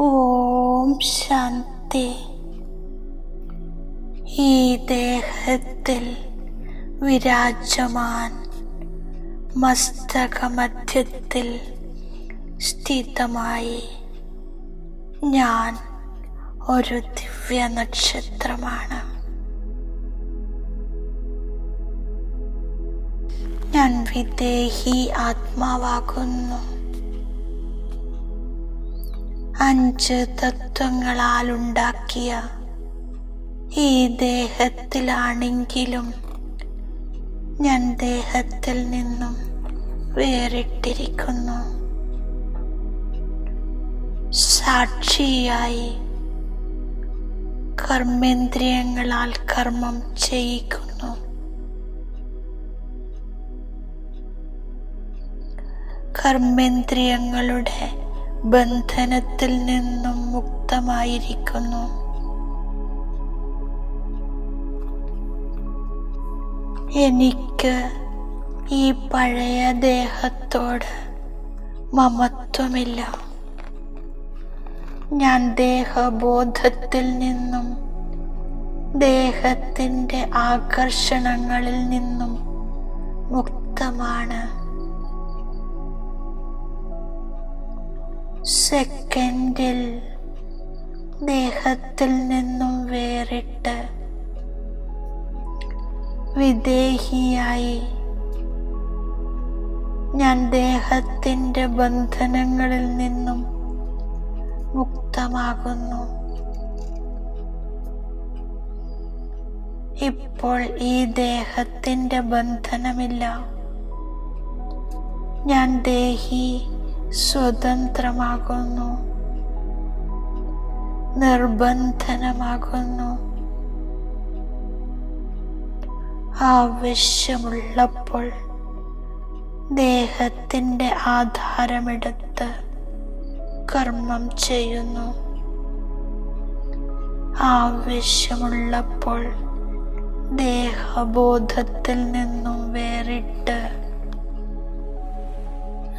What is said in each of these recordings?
ഓം ശാന്തി. ഈ ദേഹത്തിൽ വിരാജമാൻ മസ്തകമധ്യത്തിൽ സ്ഥിതമായി ഞാൻ ഒരു ദിവ്യ നക്ഷത്രമാണ്. ഞാൻ വിദേഹി ആത്മാവാകുന്നു. അഞ്ച് തത്വങ്ങളാൽ ഉണ്ടാക്കിയ ഈ ദേഹത്തിലാണെങ്കിലും ഞാൻ ദേഹത്തിൽ നിന്നും വേറിട്ടിരിക്കുന്നു. സാക്ഷിയായി കർമ്മേന്ദ്രിയങ്ങളാൽ കർമ്മം ചെയ്യിക്കുന്നു. കർമ്മേന്ദ്രിയങ്ങളുടെ ബന്ധനത്തിൽ നിന്നും മുക്തമായിരിക്കുന്നു. എനിക്ക് ഈ പഴയ ദേഹത്തോട് മമത്വമില്ല. ഞാൻ ദേഹബോധത്തിൽ നിന്നും ദേഹത്തിന്റെ ആകർഷണങ്ങളിൽ നിന്നും മുക്തമാണ്. സെക്കൻഡിൽ ദേഹത്തിൽ നിന്നും വേറിട്ട് വിദേഹിയായി. ഞാൻ ദേഹത്തിന്റെ ബന്ധനങ്ങളിൽ നിന്നും മുക്തമാകുന്നു. ഇപ്പോൾ ഈ ദേഹത്തിന്റെ ബന്ധനമില്ല. ഞാൻ ദേഹി സ്വതന്ത്രമാകുന്നു. നിർബന്ധനമാകുന്നു. ആവശ്യമുള്ളപ്പോൾ ദേഹത്തിന്റെ ആധാരമെടുത്ത് കർമ്മം ചെയ്യുന്നു. ആവശ്യമുള്ളപ്പോൾ ദേഹബോധത്തിൽ നിന്നും വേറിട്ട്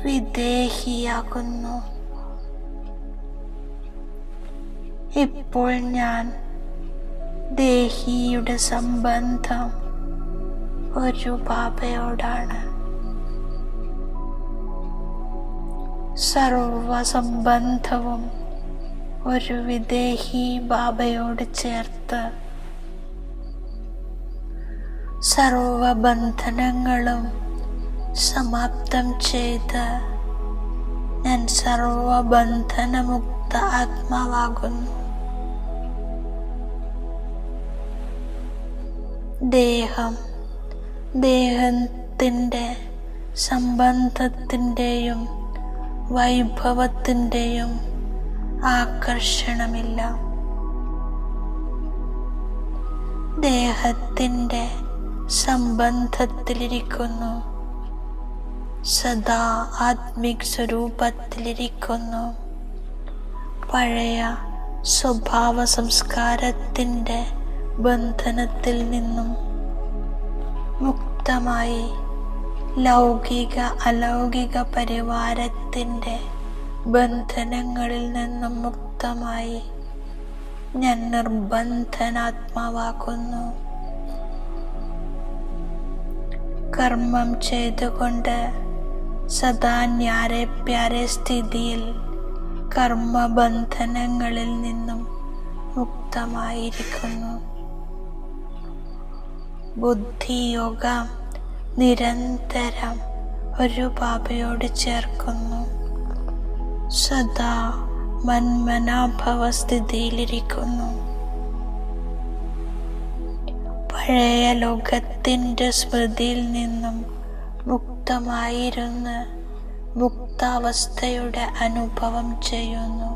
വിദേഹിയാകുന്നു. ഇപ്പോൾ ഞാൻ ദേഹിയുടെ സംബന്ധം ഒരു ബാബയോടാണ്. സർവസംബന്ധവും ഒരു വിദേഹി ബാബയോട് ചേർത്ത് സർവബന്ധനങ്ങളും സമാപ്തം ചെയ്ത് ഞാൻ സർവബന്ധനമുക്ത ആത്മാവാകുന്നു. ദേഹം ദേഹത്തിന്റെ സംബന്ധത്തിന്റെയും വൈഭവത്തിന്റെയും ആകർഷണമില്ല. ദേഹത്തിന്റെ സംബന്ധത്തിലിരിക്കുന്നു. സദാ ആത്മിക് സ്വരൂപത്തിലിരിക്കുന്നു പഴയ സ്വഭാവ സംസ്കാരത്തിന്റെ ബന്ധനത്തിൽ നിന്നും മുക്തമായി ലൗകിക അലൗകിക പരിവാരത്തിന്റെ ബന്ധനങ്ങളിൽ നിന്നും മുക്തമായി ഞാൻ നിർബന്ധനാത്മാവാക്കുന്നു കർമ്മം ചെയ്തുകൊണ്ട് സദാ ഞാരെ പ്യാരെ സ്ഥിതിയിൽ കർമ്മബന്ധനങ്ങളിൽ നിന്നും മുക്തമായിരിക്കുന്നു. ബുദ്ധിയോഗ നിരന്തരം ഒരു ബാബയോട് ചേർക്കുന്നു. സദാ മന്മനാഭവ സ്ഥിതിയിലിരിക്കുന്നു. പഴയ ലോകത്തിന്റെ സ്മൃതിയിൽ നിന്നും മുക്തമായിരുന്ന് മുക്താവസ്ഥയുടെ അനുഭവം ചെയ്യുന്നു.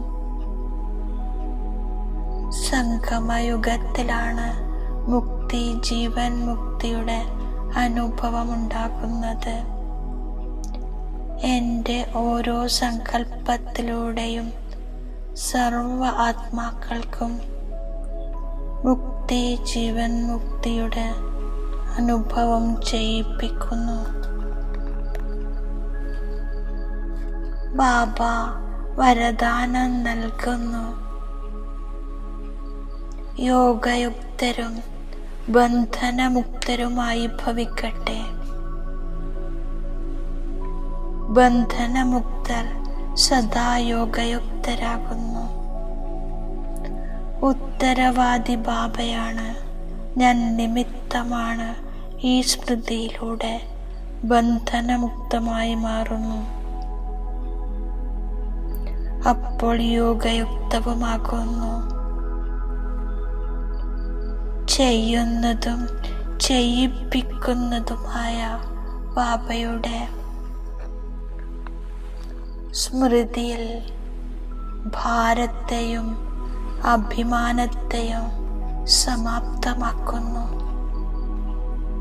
സംഗമയുഗത്തിലാണ് മുക്തി ജീവൻ മുക്തിയുടെ അനുഭവമുണ്ടാകുന്നത്. എന്റെ ഓരോ സങ്കല്പത്തിലൂടെയും സർവ ആത്മാക്കൾക്കും മുക്തി ജീവൻ മുക്തിയുടെ അനുഭവം ചെയ്യിപ്പിക്കുന്നു. ബാബ വരദാനം നൽകുന്നു. യോഗയുക്തരും ബന്ധനമുക്തരുമായി ഭവിക്കട്ടെ. ബന്ധനമുക്തർ സദാ യോഗയുക്തരാകുന്നു. ഉത്തരവാദി ബാബയാണ്. ഞാൻ നിമിത്തമാണ് ഈ സ്മൃതിയിലൂടെ ബന്ധനമുക്തമായി മാറുന്നു. അപ്പോൾ യോഗയുക്തവുമാകുന്നു. ചെയ്യുന്നതും ചെയ്യിപ്പിക്കുന്നതുമായ ബാബയുടെ സ്മൃതിയിൽ ഭാരത്തെയും അഭിമാനത്തെയും സമാപ്തമാക്കുന്നു.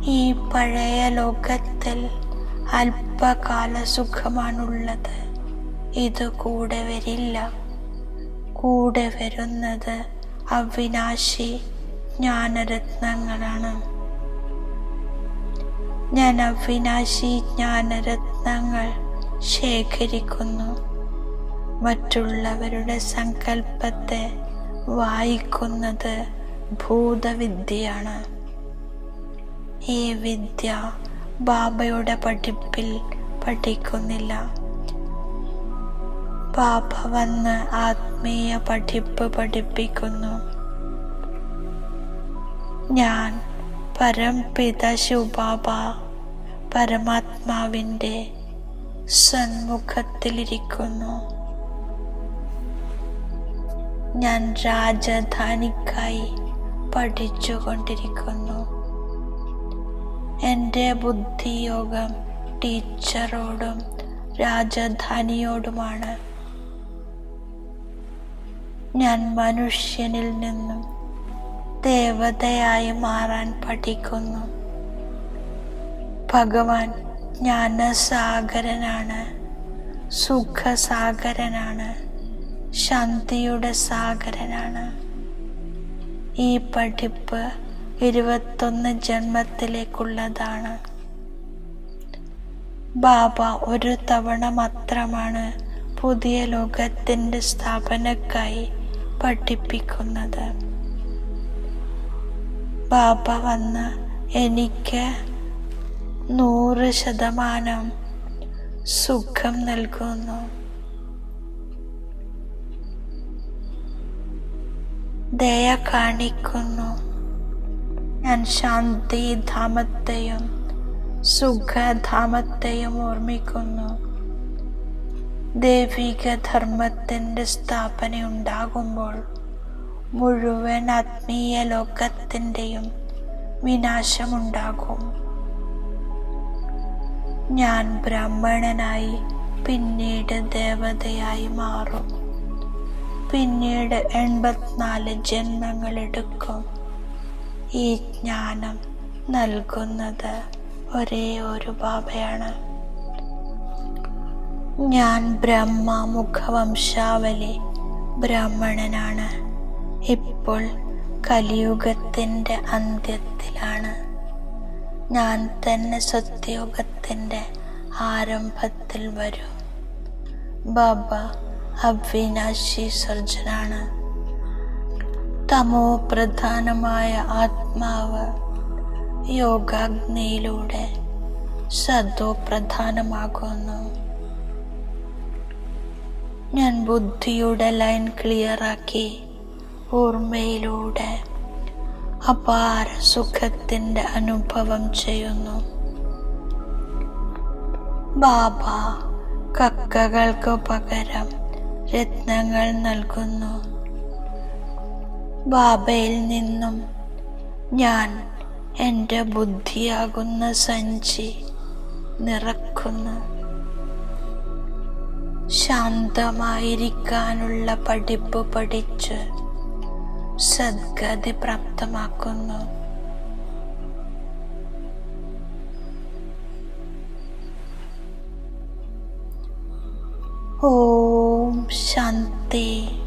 ഈ പഴയ ലോകത്തിൽ അല്പകാല സുഖമാണുള്ളത് ഇത് കൂടെ വരില്ല. കൂടെ വരുന്നത് അവിനാശി ജ്ഞാനരത്നങ്ങളാണ്. ഞാൻ അവിനാശി ജ്ഞാനരത്നങ്ങൾ ശേഖരിക്കുന്നു. മറ്റുള്ളവരുടെ സങ്കല്പത്തെ വായിക്കുന്നത് ഭൂതവിദ്യയാണ്. ഈ വിദ്യ ബാബയുടെ പഠിപ്പിൽ പഠിക്കുന്നില്ല. വന്ന് ആത്മീയ പഠിപ്പ് പഠിപ്പിക്കുന്നു. ഞാൻ പരംപിത ശിവബാബ പരമാത്മാവിന്റെ സന്മുഖത്തിലിരിക്കുന്നു. ഞാൻ രാജധാനിക്കായി പഠിച്ചുകൊണ്ടിരിക്കുന്നു. എന്റെ ബുദ്ധിയോഗം ടീച്ചറോടും രാജധാനിയോടുമാണ്. ഞാൻ മനുഷ്യനിൽ നിന്നും ദേവതയായി മാറാൻ പഠിക്കുന്നു. ഭഗവാൻ ജ്ഞാനസാഗരനാണ് സുഖസാഗരനാണ് ശാന്തിയുടെ സാഗരനാണ്. ഈ പഠിപ്പ് ഇരുപത്തൊന്ന് ജന്മത്തിലേക്കുള്ളതാണ്. ബാബ ഒരു തവണ മാത്രമാണ് പുതിയ ലോകത്തിന്റെ സ്ഥാപനക്കായി പഠിപ്പിക്കുന്നത്. ബാബ വന്ന് എനിക്ക് നൂറ് ശതമാനം സുഖം നൽകുന്നു. ദയ കാണിക്കുന്നു. ഞാൻ ശാന്തിധാമത്തെയും സുഖധാമത്തെയും ഓർമ്മിക്കുന്നു. ദൈവിക ധർമ്മത്തിന്റെ സ്ഥാപന ഉണ്ടാകുമ്പോൾ മുഴുവൻ ആത്മീയ ലോകത്തിന്റെയും വിനാശമുണ്ടാകും. ഞാൻ ബ്രാഹ്മണനായി പിന്നീട് ദേവതയായി മാറും. പിന്നീട് എൺപത്തിനാല് ജന്മങ്ങളെടുക്കും ഈ ജ്ഞാനം നൽകുന്നത് ഒരേ ഒരു ബാബയാണ് ഞാൻ ബ്രഹ്മ മുഖവംശാവലി ബ്രാഹ്മണനാണ്. ഇപ്പോൾ കലിയുഗത്തിന്റെ അന്ത്യത്തിലാണ്. ഞാൻ തന്നെ സത്യയുഗത്തിന്റെ ആരംഭത്തിൽ വരും. ബാബ അവിനാശി സർജനാണ്. തമോ പ്രധാനമായ ആത്മാവ് യോഗാഗ്നിയിലൂടെ സദോ പ്രധാനമാകുന്നു. ഞാൻ ബുദ്ധിയുടെ ലൈൻ ക്ലിയറാക്കി. ഓർമ്മയിലൂടെ അപാര സുഖത്തിന്റെ അനുഭവം ചെയ്യുന്നു. ബാബ കക്കകൾക്ക് പകരം രത്നങ്ങൾ നൽകുന്നു. ബാബയിൽ നിന്നും ഞാൻ എന്റെ ബുദ്ധിയാകുന്ന സഞ്ചി നിറക്കുന്നു. ശാന്തമായിരിക്കാനുള്ള പഠിപ്പ് പഠിച്ച് സദ്ഗതി പ്രാപ്തമാക്കുന്നു. ഓം ശാന്തി.